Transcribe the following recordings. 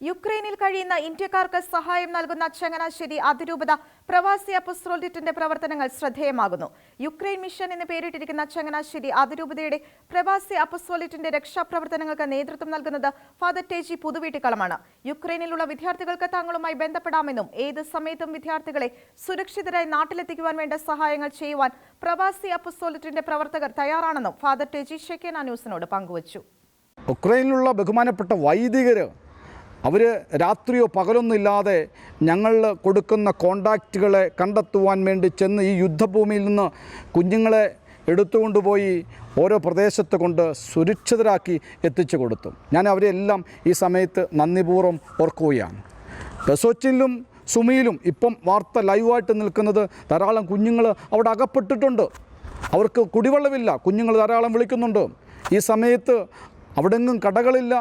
യുക്രൈനിൽ കഴിയുന്ന ഇന്ത്യക്കാർക്ക് സഹായം നൽകുന്ന ചങ്ങനാശ്ശേരി അതിരൂപത പ്രവാസി അപ്പസ്ട്രോലിറ്റിന്റെ പ്രവർത്തനങ്ങൾ ശ്രദ്ധേയമാകുന്നു. യുക്രൈൻ മിഷൻ എന്ന് പേരിട്ടിരിക്കുന്ന ചങ്ങനാശ്ശേരി അതിരൂപതയുടെ പ്രവാസി അപ്പസ്ട്രോലിറ്റിന്റെ രക്ഷാപ്രവർത്തനങ്ങൾക്ക് നേതൃത്വം നൽകുന്നത് ഫാദർ ടേജി പുതുവീട്ടിക്കളമാണ് യുക്രൈനിലുള്ള വിദ്യാർത്ഥികൾക്ക് തങ്ങളുമായി ബന്ധപ്പെടാമെന്നും ഏത് സമയത്തും വിദ്യാർത്ഥികളെ സുരക്ഷിതരായി നാട്ടിലെത്തിക്കുവാൻ വേണ്ട സഹായങ്ങൾ ചെയ്യുവാൻ പ്രവാസി അപ്പസ്ട്രോലിറ്റിന്റെ പ്രവർത്തകർ തയ്യാറാണെന്നും ഫാദർ ടേജി ഷെക്കേന ന്യൂസിനോട് പങ്കുവച്ചു. ഉക്രൈനിലുള്ള ബഹുമാനപ്പെട്ട വൈദികർ അവർ രാത്രിയോ പകലൊന്നുമില്ലാതെ ഞങ്ങൾ കൊടുക്കുന്ന കോണ്ടാക്റ്റുകളെ കണ്ടെത്തുവാൻ വേണ്ടി ചെന്ന് ഈ യുദ്ധഭൂമിയിൽ നിന്ന് കുഞ്ഞുങ്ങളെ എടുത്തുകൊണ്ടുപോയി ഓരോ പ്രദേശത്ത് കൊണ്ട് സുരക്ഷിതരാക്കി എത്തിച്ചു കൊടുത്തു. ഞാൻ അവരെല്ലാം ഈ സമയത്ത് നന്ദിപൂർവം ഓർക്കുകയാണ്. ബസോച്ചിലും സുമിയിലും ഇപ്പം വാർത്ത ലൈവായിട്ട് നിൽക്കുന്നത് ധാരാളം കുഞ്ഞുങ്ങൾ അവിടെ അകപ്പെട്ടിട്ടുണ്ട്. അവർക്ക് കുടിവെള്ളമില്ല. കുഞ്ഞുങ്ങൾ ധാരാളം വിളിക്കുന്നുണ്ട്. ഈ സമയത്ത് അവിടെങ്ങും കടകളില്ല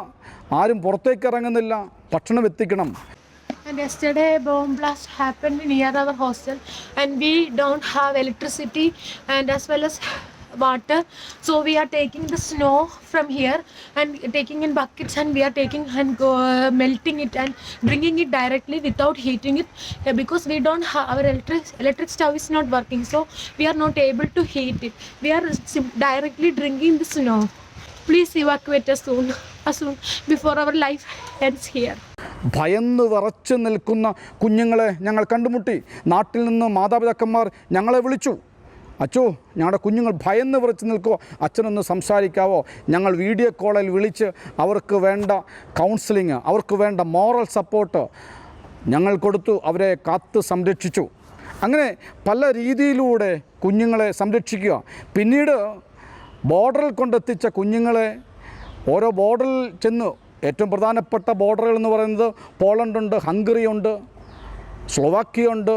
ആരും പുറത്തേക്ക് ഇറങ്ങുന്നില്ല ഭക്ഷണം എത്തിക്കണം And yesterday, bomb blast happened near our hostel, and we don't have electricity and as well as water. So we are taking the snow from here and taking in buckets, and we are taking and go, uh, melting it and bringing it directly without heating it uh, because we don't have our electric electric stove is not working. So we are not able to heat it. We are directly drinking the snow. Us soon, as soon before our life ends here. ഭയന്ന് വിറച്ച് നിൽക്കുന്ന കുഞ്ഞുങ്ങളെ ഞങ്ങൾ കണ്ടുമുട്ടി. നാട്ടിൽ നിന്ന് മാതാപിതാക്കന്മാർ ഞങ്ങളെ വിളിച്ചു. അച്ചോ ഞങ്ങളുടെ കുഞ്ഞുങ്ങൾ ഭയന്ന് വിറച്ച് നിൽക്കുമോ അച്ഛനൊന്ന് സംസാരിക്കാവോ? ഞങ്ങൾ വീഡിയോ കോളിൽ വിളിച്ച് അവർക്ക് വേണ്ട കൗൺസിലിങ് അവർക്ക് വേണ്ട മോറൽ സപ്പോർട്ട് ഞങ്ങൾ കൊടുത്തു അവരെ കാത്ത് സംരക്ഷിച്ചു. അങ്ങനെ പല രീതിയിലൂടെ കുഞ്ഞുങ്ങളെ സംരക്ഷിക്കുക. പിന്നീട് ബോർഡറിൽ കൊണ്ടെത്തിച്ച കുഞ്ഞുങ്ങളെ ഓരോ ബോർഡറിൽ ചെന്ന് ഏറ്റവും പ്രധാനപ്പെട്ട ബോർഡറുകൾ എന്ന് പറയുന്നത് പോളണ്ടുണ്ട് ഹംഗറി ഉണ്ട് സ്ലോവാക്കിയ ഉണ്ട്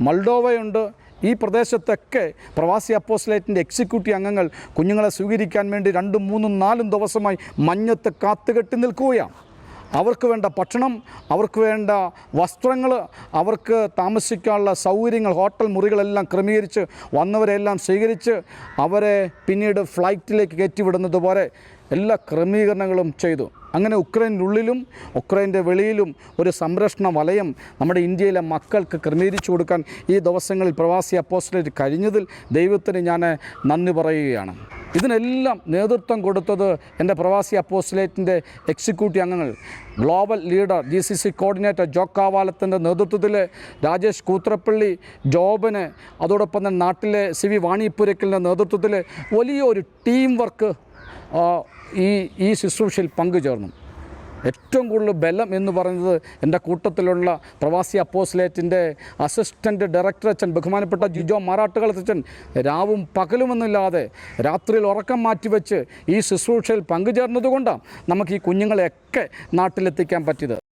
മൾഡോവയുണ്ട്. ഈ പ്രദേശത്തൊക്കെ പ്രവാസി അപ്പോസ്ലേറ്റിന്റെ എക്സിക്യൂട്ടീവ് അംഗങ്ങൾ കുഞ്ഞുങ്ങളെ സ്വീകരിക്കാൻ വേണ്ടി രണ്ടും മൂന്നും നാലും ദിവസമായി മഞ്ഞത്ത് കാത്തുകെട്ടി നിൽക്കുകയാണ്. അവർക്ക് വേണ്ട ഭക്ഷണം അവർക്ക് വേണ്ട വസ്ത്രങ്ങൾ അവർക്ക് താമസിക്കാനുള്ള സൗകര്യങ്ങൾ ഹോട്ടൽ മുറികളെല്ലാം ക്രമീകരിച്ച് വന്നവരെല്ലാം സ്വീകരിച്ച് അവരെ പിന്നീട് ഫ്ലൈറ്റിലേക്ക് കയറ്റിവിടുന്നത് പോലെ എല്ലാ ക്രമീകരണങ്ങളും ചെയ്തു. അങ്ങനെ ഉക്രൈനുള്ളിലും ഉക്രൈന്റെ വെളിയിലും ഒരു സംരക്ഷണ വലയം നമ്മുടെ ഇന്ത്യയിലെ മക്കൾക്ക് ക്രമീകരിച്ചു കൊടുക്കാൻ ഈ ദിവസങ്ങളിൽ പ്രവാസി അപ്പോസ്റ്റലേറ്റ് കഴിഞ്ഞതിൽ ദൈവത്തിന് ഞാൻ നന്ദി പറയുകയാണ്. ഇതിനെല്ലാം നേതൃത്വം കൊടുത്തത് എന്റെ പ്രവാസി അപ്പോസ്റ്റലേറ്റിന്റെ എക്സിക്യൂട്ടീവ് അംഗങ്ങൾ. Global leader G C C coordinator ജോക്കാവാലത്തിന്റെ നേതൃത്വത്തിൽ രാജേഷ് കൂത്രപ്പള്ളി ജോബന് അതോടൊപ്പം തന്നെ നാട്ടിലെ സി വി വാണിപ്പുരക്കലിന്റെ നേതൃത്വത്തിൽ വലിയൊരു ടീം വർക്ക് ഈ ഈ ശുശ്രൂഷയിൽ പങ്കുചേർന്നു. ഏറ്റവും കൂടുതൽ ബലം എന്ന് പറയുന്നത് എന്റെ കൂട്ടത്തിലുള്ള പ്രവാസി അപ്പോസ്ലേറ്റിന്റെ അസിസ്റ്റന്റ് ഡയറക്ടർ അച്ഛൻ ബഹുമാനപ്പെട്ട ജിജോ മാറാട്ടുകളത്തച്ഛൻ രാവും പകലുമെന്നില്ലാതെ രാത്രിയിൽ ഉറക്കം മാറ്റിവെച്ച് ഈ ശുശ്രൂഷയിൽ പങ്കുചേർന്നതുകൊണ്ടാണ് നമുക്ക് ഈ കുഞ്ഞുങ്ങളെയൊക്കെ നാട്ടിലെത്തിക്കാൻ പറ്റിയത്.